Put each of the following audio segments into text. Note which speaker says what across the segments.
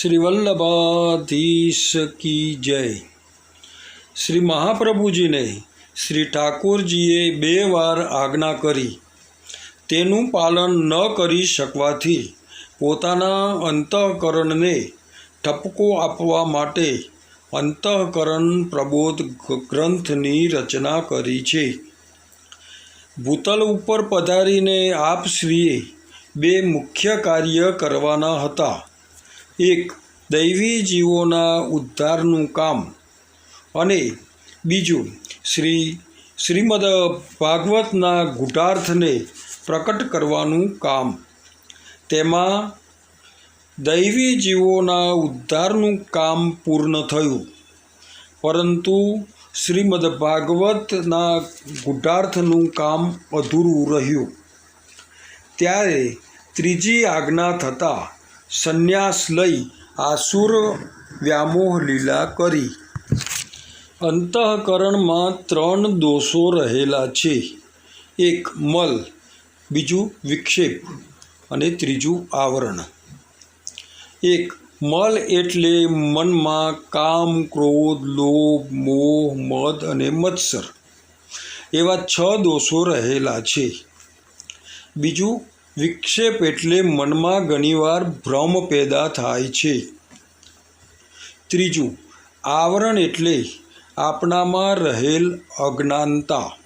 Speaker 1: શ્રી વલ્લભાધીશ કી જય. શ્રી મહાપ્રભુજીને શ્રી ઠાકોરજીએ બે વાર આજ્ઞા કરી. તેનું પાલન ન કરી શકવાથી પોતાના અંતઃકરણને ઠપકો આપવા માટે અંતઃકરણ પ્રબોધ ગ્રંથની રચના કરી છે. ભૂતલ ઉપર પધારીને આપશ્રીએ બે મુખ્ય કાર્ય કરવાના હતા. એક દૈવી જીવોના ઉદ્ધારનું કામ. અને બીજું, શ્રી શ્રીમદ ભાગવતના ગુઢાર્થને પ્રકટ કરવાનું કામ. તેમાં દૈવી જીવોના ઉદ્ધારનું કામ પૂર્ણ થયું. પરંતુ શ્રીમદ ભાગવતના ગુઢાર્થનું કામ અધૂરું રહ્યું. ત્યારે ત્રીજી આજ્ઞા થતાં સંન્યાસ લઈ આસુર વ્યામોહ લીલા કરી. અંતઃકરણમાં ત્રણ દોષો રહેલા છે. એક મલ, બીજું વિક્ષેપ અને ત્રીજું આવરણ. એક મલ એટલે મનમાં કામ, ક્રોધ, લોભ, મોહ, મદ અને મત્સર. એવા છ દોષો રહેલા છે. બીજું વિક્ષેપ એટલે મનમાં ઘણીવાર ભ્રમ પેદા થાય છે. ત્રીજું, આવરણ એટલે આપણામાં રહેલ અજ્ઞાનતા.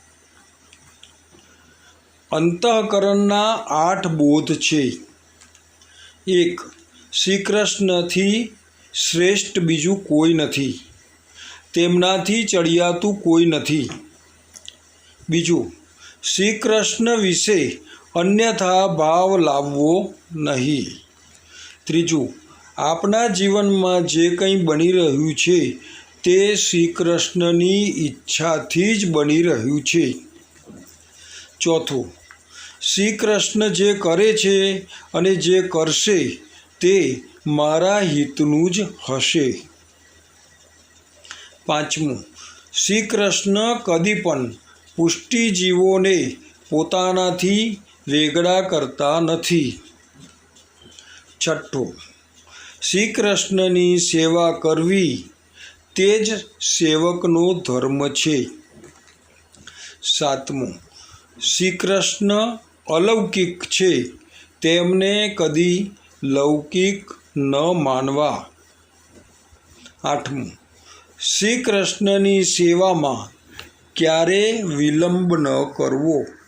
Speaker 1: અંતઃકરણના આઠ બોધ છે. એક શ્રી કૃષ્ણથી શ્રેષ્ઠ બીજું કોઈ નથી. તેમનાથી ચડિયાતું કોઈ નથી. બીજું શ્રી કૃષ્ણ વિશે અન્યથા ભાવ લાવવો નહીં. ત્રીજું આપણા જીવનમાં જે કંઈ બની રહ્યું છે તે શ્રી કૃષ્ણની ઈચ્છાથી જ બની રહ્યું છે. ચોથું શ્રી કૃષ્ણ જે કરે છે અને જે કરશે તે મારા હિતનું જ હશે. પાંચમું શ્રી કૃષ્ણ કદી પણ પુષ્ટિજીવોને પોતાનાથી વેગળા કરતા નથી. છઠ્ઠું શ્રી કૃષ્ણની સેવા કરવી તે જ સેવકનો ધર્મ છે. સાતમું શ્રી કૃષ્ણ અલૌકિક છે, તેમને કદી લૌકિક ન માનવા. આઠમું શ્રી કૃષ્ણની સેવામાં ક્યારે વિલંબ ન કરવો?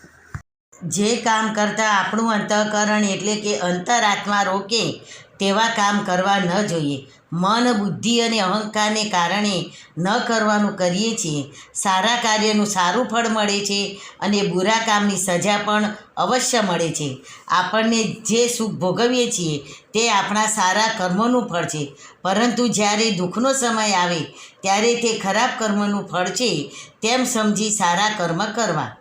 Speaker 2: જે કામ કરતાં આપણું અંતઃકરણ એટલે કે અંતરાત્મા રોકે, તેવા કામ કરવા ન જોઈએ. મન, બુદ્ધિ અને અહંકારને કારણે ન કરવાનું કરીએ છીએ. સારા કાર્યનું સારું ફળ મળે છે અને બુરા કામની સજા પણ અવશ્ય મળે છે. આપણને જે સુખ ભોગવીએ છીએ તે આપણા સારા કર્મોનું ફળ છે. પરંતુ જ્યારે દુઃખનો સમય આવે, ત્યારે તે ખરાબ કર્મનું ફળ છે, તેમ સમજી સારા કર્મ કરવા.